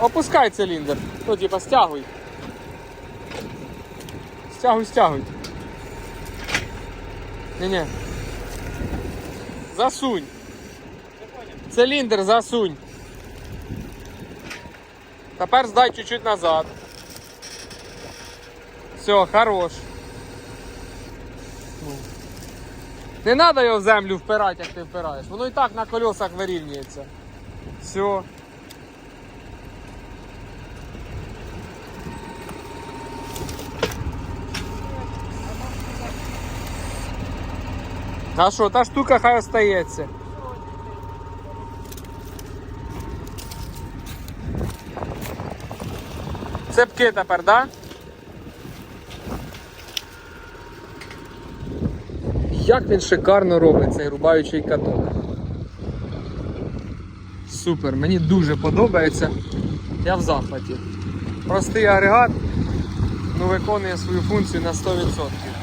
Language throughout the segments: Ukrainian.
опускай циліндр. Ну, типа, стягуй. Стягуй, стягуй. Ні-ні. Засунь. Циліндр засунь. Тепер здай чуть-чуть назад. Все, хорош. Ну. Не треба його в землю впирати, як ти впираєш. Воно і так на колесах вирівнюється. Все. А що, та штука хай остається. Цепки тепер, да? Як він шикарно робить цей рубаючий каток. Супер, мені дуже подобається. Я в захваті. Простий агрегат, ну виконує свою функцію на 100%.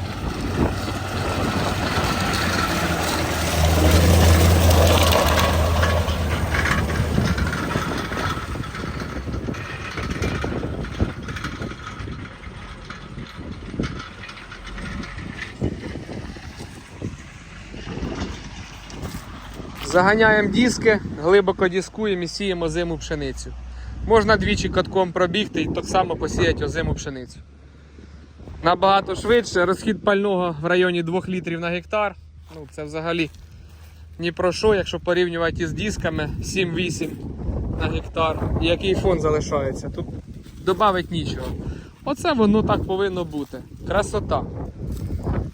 Заганяємо диски, глибоко дискуємо і сіємо зиму пшеницю. Можна двічі катком пробігти і так само посіяти озиму пшеницю. Набагато швидше, розхід пального в районі 2 літрів на гектар. Ну, це взагалі ні про що, якщо порівнювати із дисками 7-8 на гектар. Який фон залишається. Тут додати нічого. Оце воно так повинно бути. Красота.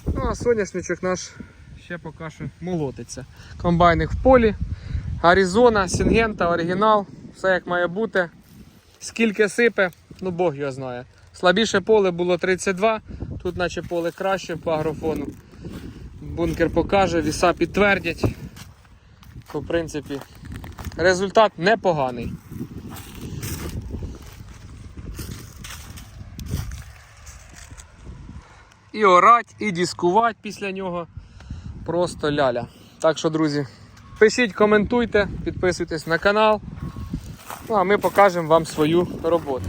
Ну а соняшничок наш ще поки що молотиться. Комбайник в полі, Аризона, Сінгента, оригінал, все як має бути. Скільки сипе, ну Бог його знає. Слабіше поле було 32, тут наче поле краще по агрофону. Бункер покаже, віса підтвердять. В принципі, результат непоганий. І орать, і дискувати після нього просто ляля. Так що, друзі, пишіть, коментуйте, підписуйтесь на канал. Ну а ми покажемо вам свою роботу.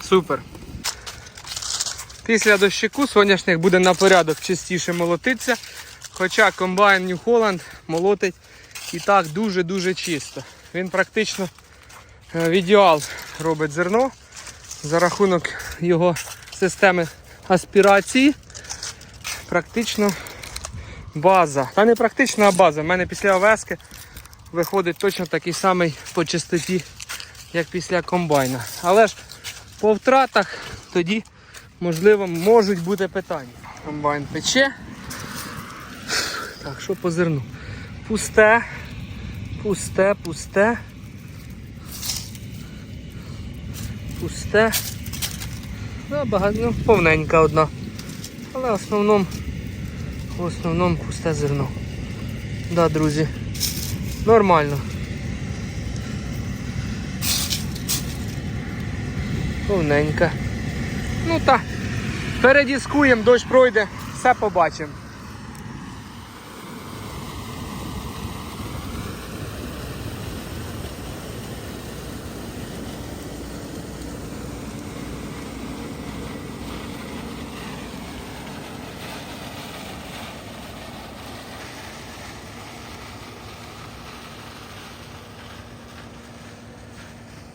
Супер. Після дощику соняшник буде на порядок частіше молотитися. Хоча комбайн New Holland молотить і так дуже-дуже чисто. Він практично е, в ідеал робить зерно за рахунок його системи аспірації. Практично база. Та не практично, а база. У мене після овески виходить точно такий самий по чистоті, як після комбайна. Але ж по втратах тоді можливо, можуть бути питання. Комбайн пече. Так, що по зерну? Пусте, пусте, пусте. Пусте. Ну, багато, ну, повненька одна. Але в основному, в основному пусте зерно. Да, друзі. Нормально. Повненька. Ну так, передіскуємо, дощ пройде, все побачимо.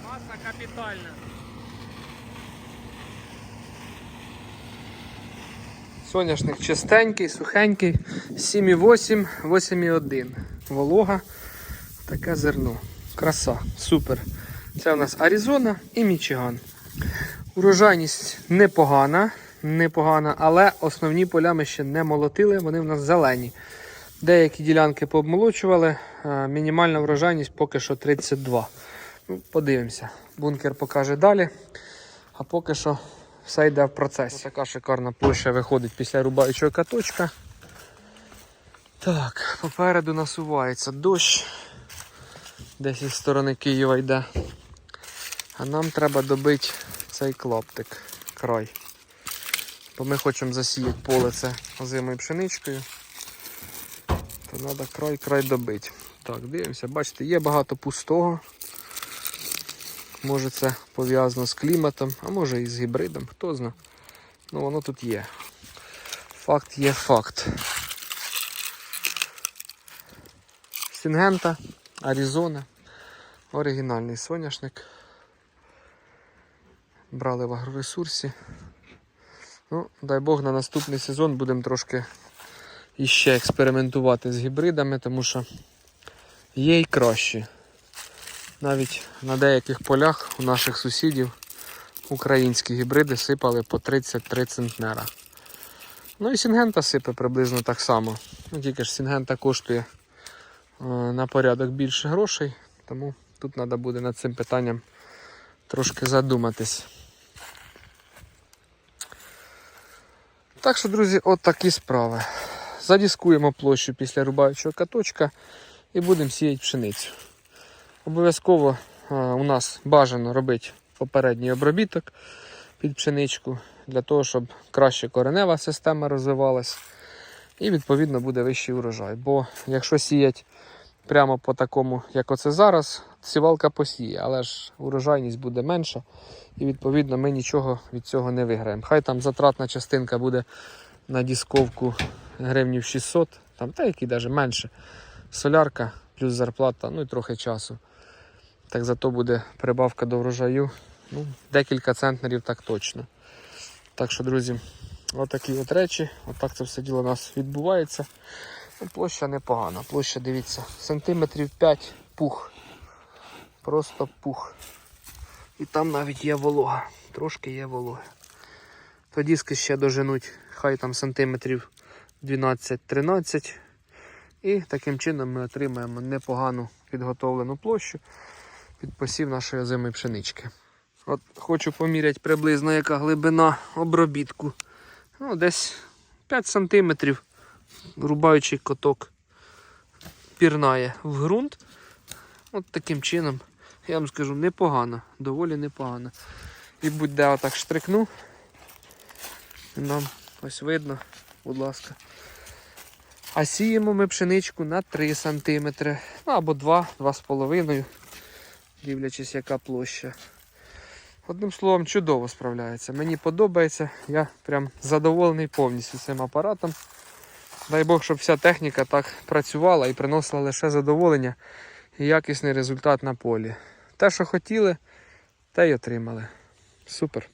Маса. Соняшник чистенький, сухенький, 7,8, 8,1. Волога, таке зерно. Краса, супер. Це у нас Аризона і Мічиган. Урожайність непогана, непогана, але основні поля ми ще не молотили, вони в нас зелені. Деякі ділянки пообмолочували, мінімальна врожайність поки що 32. Ну, Подивимося. Бункер покаже далі. А поки що все йде в процесі. Ось така шикарна площа виходить після рубаючого каточка. Так, попереду насувається дощ. десь із сторони Києва йде. А нам треба добити цей клаптик, край. Бо ми хочемо засіяти поле це озимою пшеничкою. То треба край-край добити. Так, дивимося, бачите, є багато пустого. Може це пов'язано з кліматом, а може і з гібридом, хто знає. Ну воно тут є. Факт є факт. Сінгента, Аризона, оригінальний соняшник. Брали в агроресурсі. Ну, дай Бог, на наступний сезон будемо трошки іще експериментувати з гібридами, тому що є й кращі. Навіть на деяких полях у наших сусідів українські гібриди сипали по 33 центнера. Ну і Сінгента сипе приблизно так само. Ну, тільки ж Сінгента коштує е, на порядок більше грошей, тому тут треба буде над цим питанням трошки задуматись. Так що, друзі, от такі справи. Задіскуємо площу після рубаючого каточка і будемо сіяти пшеницю. Обов'язково е, у нас бажано робити попередній обробіток під пшеничку для того, щоб краще коренева система розвивалась і відповідно буде вищий урожай. Бо якщо сіять прямо по такому, як оце зараз, сівалка посіє, але ж урожайність буде менша, і відповідно ми нічого від цього не виграємо. Хай там затратна частинка буде на дісковку гривнів 600, там та які навіть менше. Солярка плюс зарплата, ну і трохи часу. Так зато буде прибавка до врожаю. Ну, декілька центнерів так точно. Так що, друзі, отакі от речі. Отак це все діло у нас відбувається. Ну, площа непогана. Площа, дивіться, сантиметрів 5 пух. Просто пух. І там навіть є волога. Трошки є волога. То диски ще доженуть, хай там сантиметрів 12-13. І таким чином ми отримаємо непогану підготовлену площу під посів нашої озимої пшенички. От хочу поміряти приблизно яка глибина обробітку. Ну, десь 5 см рубаючий коток пірнає в ґрунт. От таким чином, я вам скажу, непогано, доволі непогано. І будь-де отак штрикну. Нам ось видно, будь ласка. А сіємо ми пшеничку на 3 см, ну або 2, 2,5, дивлячись, яка площа. Одним словом, чудово справляється. Мені подобається, я прям задоволений повністю цим апаратом. Дай Бог, щоб вся техніка так працювала і приносила лише задоволення і якісний результат на полі. Те, що хотіли, те й отримали. Супер.